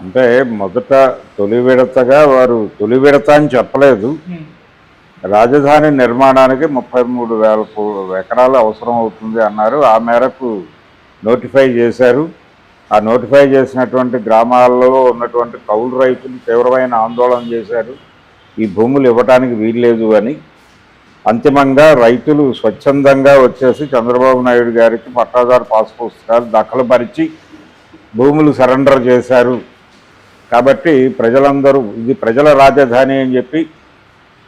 అంటే మొదట తొలి విడతగా వారు తొలి విడత అని చెప్పలేదు. రాజధాని నిర్మాణానికి ముప్పై మూడు వేల ఎకరాలు అవసరం అవుతుంది అన్నారు. ఆ మేరకు నోటిఫై చేశారు. ఆ నోటిఫై చేసినటువంటి గ్రామాల్లో ఉన్నటువంటి కౌలు రైతులు తీవ్రమైన ఆందోళన చేశారు. ఈ భూములు ఇవ్వడానికి వీల్లేదు అని. అంతిమంగా రైతులు స్వచ్ఛందంగా వచ్చేసి చంద్రబాబు నాయుడు గారికి పట్టాదారు పాస్ పుస్తకాలు దఖలుపరిచి భూములు సరెండర్ చేశారు. కాబట్టి ప్రజలందరూ ఇది ప్రజల రాజధాని అని చెప్పి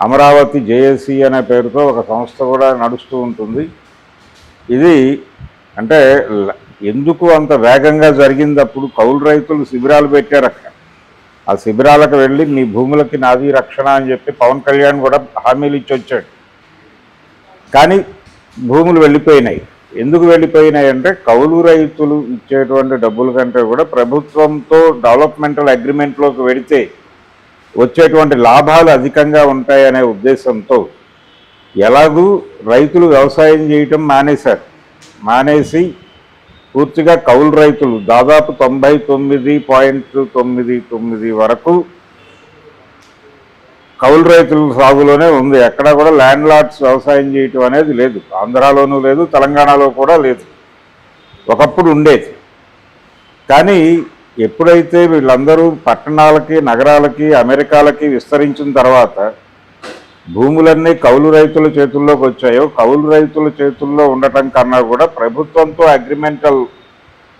అమరావతి జేఏసీ అనే పేరుతో ఒక సంస్థ కూడా నడుస్తూ ఉంటుంది. ఇది అంటే ల- ఎందుకు అంత వేగంగా జరిగిందప్పుడు కౌలు రైతులు శిబిరాలు పెట్టారు అక్కడ. ఆ శిబిరాలకు వెళ్ళి మీ భూములకి నాది రక్షణ అని చెప్పి పవన్ కళ్యాణ్ కూడా హామీలు ఇచ్చి వచ్చాడు కానీ భూములు వెళ్ళిపోయినాయి. ఎందుకు వెళ్ళిపోయినాయి అంటే కౌలు రైతులు ఇచ్చేటువంటి డబ్బుల కంటే కూడా ప్రభుత్వంతో డెవలప్మెంటల్ అగ్రిమెంట్లోకి వెడితే వచ్చేటువంటి లాభాలు అధికంగా ఉంటాయనే ఉద్దేశంతో ఎలాగూ రైతులు వ్యవసాయం చేయటం మానేశారు. మానేసి పూర్తిగా కౌలు రైతులు దాదాపు తొంభై తొమ్మిది పాయింట్ తొమ్మిది తొమ్మిది వరకు కౌలు రైతుల సాగులోనే ఉంది. ఎక్కడా కూడా ల్యాండ్ లాట్స్ వ్యవసాయం చేయటం అనేది లేదు. ఆంధ్రాలోనూ లేదు తెలంగాణలో కూడా లేదు. ఒకప్పుడు ఉండేది. కానీ ఎప్పుడైతే వీళ్ళందరూ పట్టణాలకి నగరాలకి అమెరికాలకి విస్తరించిన తర్వాత భూములన్నీ కౌలు రైతుల చేతుల్లోకి వచ్చాయో కౌలు రైతుల చేతుల్లో ఉండటం కన్నా కూడా ప్రభుత్వంతో అగ్రిమెంటల్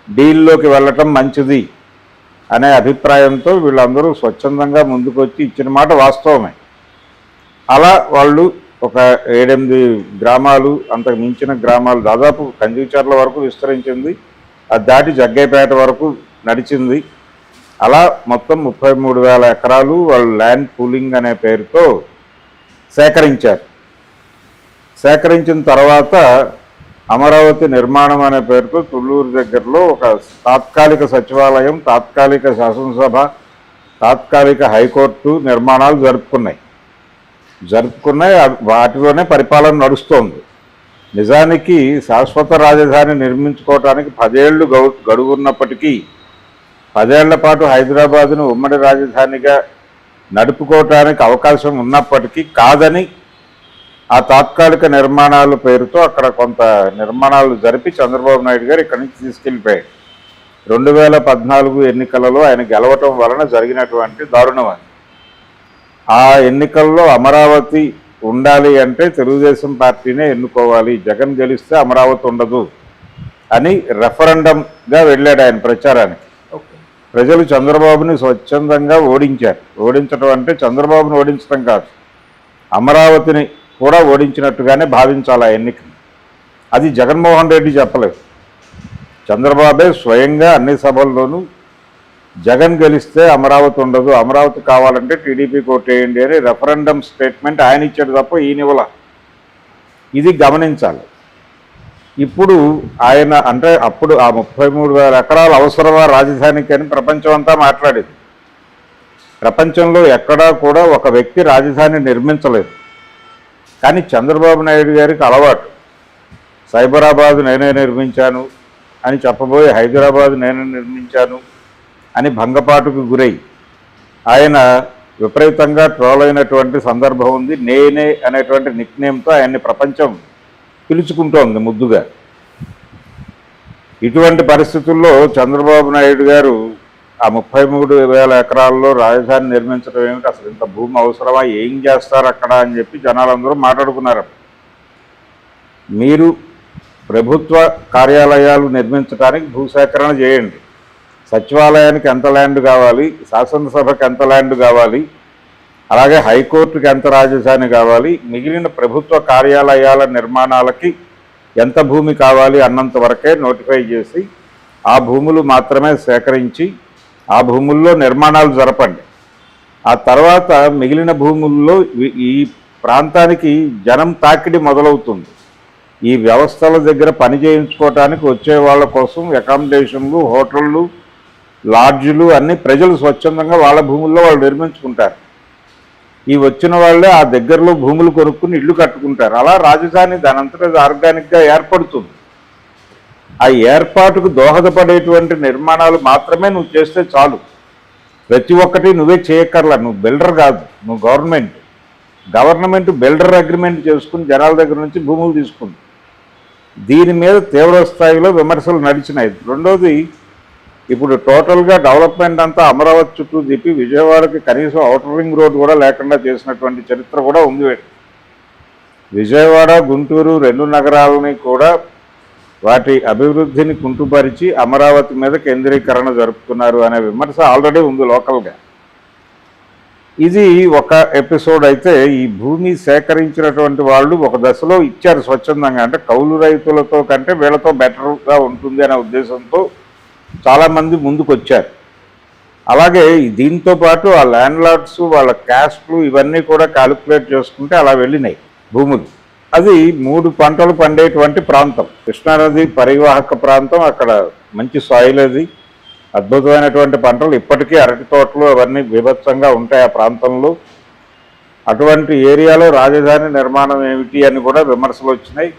డీల్లోకి వెళ్ళటం మంచిది. అనే అభిప్రాయంతో వీళ్ళందరూ స్వచ్ఛందంగా ముందుకొచ్చి ఇచ్చిన మాట వాస్తవమే. అలా వాళ్ళు ఒక ఏడెనిమిది గ్రామాలు అంతకు మించిన గ్రామాలు దాదాపు కంజీచర్ల వరకు విస్తరించింది. అది దాటి జగ్గైపేట వరకు నడిచింది. అలా మొత్తం ముప్పై మూడు వేల ఎకరాలు వాళ్ళు ల్యాండ్ పూలింగ్ అనే పేరుతో సేకరించారు. సేకరించిన తర్వాత అమరావతి నిర్మాణం అనే పేరుతో తుళ్ళూరు దగ్గరలో ఒక తాత్కాలిక సచివాలయం తాత్కాలిక శాసనసభ తాత్కాలిక హైకోర్టు నిర్మాణాలు జరుపుకున్నాయి. జరుపుకున్నాయి వాటిలోనే పరిపాలన నడుస్తోంది. నిజానికి శాశ్వత రాజధాని నిర్మించుకోవటానికి పదేళ్ళు గడు గడువున్నప్పటికీ పదేళ్ళ పాటు హైదరాబాదును ఉమ్మడి రాజధానిగా నడుపుకోవటానికి అవకాశం ఉన్నప్పటికీ కాదని ఆ తాత్కాలిక నిర్మాణాల పేరుతో అక్కడ కొంత నిర్మాణాలు జరిపి చంద్రబాబు నాయుడు గారు ఇక్కడి నుంచి తీసుకెళ్ళిపోయాడు రెండు వేల పద్నాలుగు ఎన్నికలలో ఆయన గెలవటం వలన జరిగినటువంటి దారుణం అది. ఆ ఎన్నికల్లో అమరావతి ఉండాలి అంటే తెలుగుదేశం పార్టీనే ఎన్నుకోవాలి. జగన్ గెలిస్తే అమరావతి ఉండదు అని రెఫరెండంగా వెళ్ళాడు ఆయన ప్రచారానికి. ప్రజలు చంద్రబాబుని స్వచ్ఛందంగా ఓడించారు. ఓడించడం అంటే చంద్రబాబుని ఓడించడం కాదు. అమరావతిని కూడా ఓడించినట్టుగానే భావించాలి ఆ ఎన్నిక. అది జగన్మోహన్ రెడ్డి చెప్పలేదు. చంద్రబాబే స్వయంగా అన్ని సభల్లోనూ జగన్ గెలిస్తే అమరావతి ఉండదు. అమరావతి కావాలంటే టీడీపీ కొట్టేయండి అని రెఫరెండం స్టేట్మెంట్ ఆయన ఇచ్చాడు తప్ప ఈయనవల ఇది గమనించాలి. ఇప్పుడు ఆయన అంటే అప్పుడు ఆ ముప్పై మూడు వేల ఎకరాలు అవసరమా రాజధానికి అని ప్రపంచం అంతా మాట్లాడేది. ప్రపంచంలో ఎక్కడా కూడా ఒక వ్యక్తి రాజధాని నిర్మించలేదు. కానీ చంద్రబాబు నాయుడు గారికి అలవాటు. సైబరాబాద్ నేనే నిర్మించాను అని చెప్పబోయి హైదరాబాద్ నేనే నిర్మించాను అని భంగపాటుకు గురై ఆయన విపరీతంగా ట్రోల్ అయినటువంటి సందర్భం ఉంది. నేనే అనేటువంటి నిక్నేమ్తో ఆయన్ని ప్రపంచం పిలుచుకుంటోంది ముద్దుగా. ఇటువంటి పరిస్థితుల్లో చంద్రబాబు నాయుడు గారు ఆ ముప్పై మూడు వేల ఎకరాల్లో రాజధాని నిర్మించడం ఏమిటి? అసలు ఇంత భూమి అవసరమా? ఏం చేస్తారు అక్కడ అని చెప్పి జనాలందరూ మాట్లాడుకున్నారు. మీరు ప్రభుత్వ కార్యాలయాలు నిర్మించడానికి భూసేకరణ చేయండి. సచివాలయానికి ఎంత ల్యాండ్ కావాలి? శాసనసభకు ఎంత ల్యాండ్ కావాలి? అలాగే హైకోర్టుకి ఎంత రాజధాని కావాలి? మిగిలిన ప్రభుత్వ కార్యాలయాల నిర్మాణాలకి ఎంత భూమి కావాలి అన్నంత వరకే నోటిఫై చేసి ఆ భూములు మాత్రమే సేకరించి ఆ భూముల్లో నిర్మాణాలు జరపండి. ఆ తర్వాత మిగిలిన భూముల్లో ఈ ప్రాంతానికి జనం తాకిడి మొదలవుతుంది. ఈ వ్యవస్థల దగ్గర పని చేయించుకోవటానికి వచ్చే వాళ్ళ కోసం అకామిడేషన్లు హోటళ్ళు లాడ్జులు అన్ని ప్రజలు స్వచ్ఛందంగా వాళ్ళ భూముల్లో వాళ్ళు నిర్మించుకుంటారు. ఈ వచ్చిన వాళ్ళే ఆ దగ్గరలో భూములు కొనుక్కుని ఇల్లు కట్టుకుంటారు. అలా రాజధాని దానంతట ఆర్గానిక్గా ఏర్పడుతుంది. ఆ ఏర్పాటుకు దోహదపడేటువంటి నిర్మాణాలు మాత్రమే నువ్వు చేస్తే చాలు. ప్రతి ఒక్కటి నువ్వే చేయక్కర్లా. నువ్వు బిల్డర్ కాదు. నువ్వు గవర్నమెంట్. గవర్నమెంట్ బిల్డర్ అగ్రిమెంట్ చేసుకుని జనాల దగ్గర నుంచి భూములు తీసుకుంది. దీని మీద తీవ్ర స్థాయిలో విమర్శలు నడిచినాయి. రెండోది ఇప్పుడు టోటల్గా డెవలప్మెంట్ అంతా అమరావతి చుట్టూ తిప్పి విజయవాడకి కనీసం అవుటర్ రింగ్ రోడ్ కూడా లేకుండా చేసినటువంటి చరిత్ర కూడా ఉంది. విజయవాడ గుంటూరు రెండు నగరాలని కూడా వాటి అభివృద్ధిని కుంటుపరిచి అమరావతి మీద కేంద్రీకరణ జరుపుతున్నారు అనే విమర్శ ఆల్రెడీ ఉంది లోకల్గా. ఇది ఒక ఎపిసోడ్ అయితే ఈ భూమి సేకరించినటువంటి వాళ్ళు ఒక దశలో ఇచ్చారు స్వచ్ఛందంగా. అంటే కౌలు రైతులతో కంటే వీళ్ళతో బెటర్గా ఉంటుంది అనే ఉద్దేశంతో చాలామంది ముందుకొచ్చారు. అలాగే దీంతో పాటు ఆ ల్యాండ్ లార్డ్స్ వాళ్ళ క్యాస్ట్లు ఇవన్నీ కూడా క్యాలిక్యులేట్ చేసుకుంటే అలా వెళ్ళినాయి భూములు. అది మూడు పంటలు పండేటువంటి ప్రాంతం. కృష్ణానది పరివాహక ప్రాంతం అక్కడ మంచి సాయిల్ అది. అద్భుతమైనటువంటి పంటలు. ఇప్పటికీ అరటి తోటలు అవన్నీ బీభత్సంగా ఉంటాయి ఆ ప్రాంతంలో. అటువంటి ఏరియాలో రాజధాని నిర్మాణం ఏమిటి అని కూడా విమర్శలు వచ్చినాయి.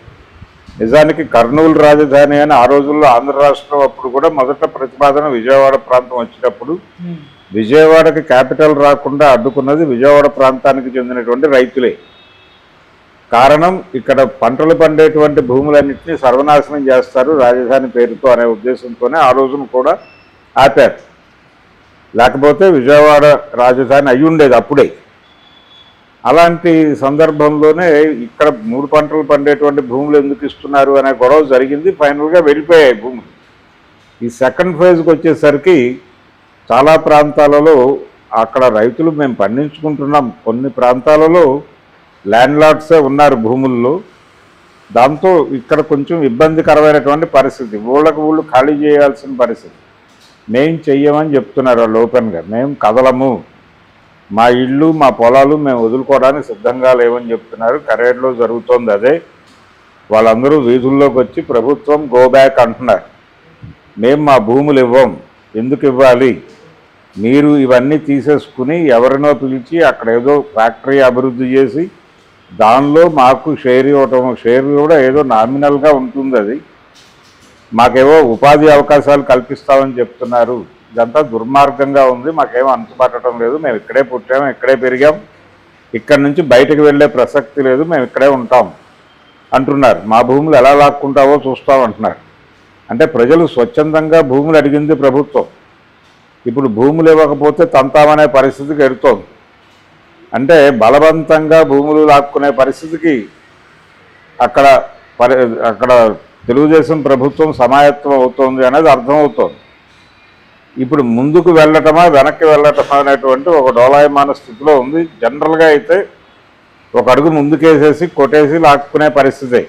నిజానికి కర్నూలు రాజధాని అని ఆ రోజుల్లో ఆంధ్ర రాష్ట్రం అప్పుడు కూడా మొదట ప్రతిపాదన విజయవాడ ప్రాంతం వచ్చినప్పుడు. విజయవాడకి క్యాపిటల్ రాకుండా అడ్డుకున్నది విజయవాడ ప్రాంతానికి చెందినటువంటి రైతులే. కారణం ఇక్కడ పంటలు పండేటువంటి భూములన్నింటినీ సర్వనాశనం చేస్తారు రాజధాని పేరుతో అనే ఉద్దేశంతోనే ఆ రోజున కూడా ఆపారు. లేకపోతే విజయవాడ రాజధాని అయి ఉండేది అప్పుడే. అలాంటి సందర్భంలోనే ఇక్కడ మూడు పంటలు పండేటువంటి భూములు ఎందుకు ఇస్తున్నారు అనే గొడవ జరిగింది. ఫైనల్గా వెళ్ళిపోయాయి భూములు. ఈ సెకండ్ ఫేజ్కి వచ్చేసరికి చాలా ప్రాంతాలలో అక్కడ రైతులు మేము పండించుకుంటున్నాం. కొన్ని ప్రాంతాలలో ల్యాండ్ లార్డ్సే ఉన్నారు భూముల్లో. దాంతో ఇక్కడ కొంచెం ఇబ్బందికరమైనటువంటి పరిస్థితి. ఊళ్ళకు ఊళ్ళు ఖాళీ చేయాల్సిన పరిస్థితి. మేం చెయ్యమని చెప్తున్నారు వాళ్ళు ఓపెన్గా. మేము కదలము. మా ఇళ్ళు మా పొలాలు మేము వదులుకోవడానికి సిద్ధంగా లేవని చెప్తున్నారు. కరేడ్లో జరుగుతోంది అదే. వాళ్ళందరూ వీధుల్లోకి వచ్చి ప్రభుత్వం గో బ్యాక్ అంటున్నారు. మేము మా భూములు ఇవ్వం. ఎందుకు ఇవ్వాలి? మీరు ఇవన్నీ తీసేసుకుని ఎవరినో పిలిచి అక్కడ ఏదో ఫ్యాక్టరీ అభివృద్ధి చేసి దానిలో మాకు షేర్ ఇవ్వటం షేర్ కూడా ఏదో నామినల్గా ఉంటుంది అది. మాకేవో ఉపాధి అవకాశాలు కల్పిస్తామని చెప్తున్నారు. ఇదంతా దుర్మార్గంగా ఉంది మాకేమో అంతుపట్టడం లేదు. మేము ఇక్కడే పుట్టాము ఇక్కడే పెరిగాం. ఇక్కడి నుంచి బయటకు వెళ్ళే ప్రసక్తి లేదు మేము ఇక్కడే ఉంటాం అంటున్నారు. మా భూములు ఎలా లాక్కుంటావో చూస్తాం అంటున్నారు అంటే ప్రజలు స్వచ్ఛందంగా భూములు అడిగింది ప్రభుత్వం. ఇప్పుడు భూములు ఇవ్వకపోతే తంతామనే పరిస్థితికి ఎడుతోంది. అంటే బలవంతంగా భూములు లాక్కునే పరిస్థితికి అక్కడ పరి అక్కడ తెలుగుదేశం ప్రభుత్వం సమాయత్వం అవుతోంది అనేది అర్థమవుతోంది. ఇప్పుడు ముందుకు వెళ్ళటమా వెనక్కి వెళ్ళటమా అనేటువంటి ఒక డోలాయమాన స్థితిలో ఉంది. జనరల్గా అయితే ఒక అడుగు ముందుకేసేసి కొట్టేసి లాక్కునే పరిస్థితే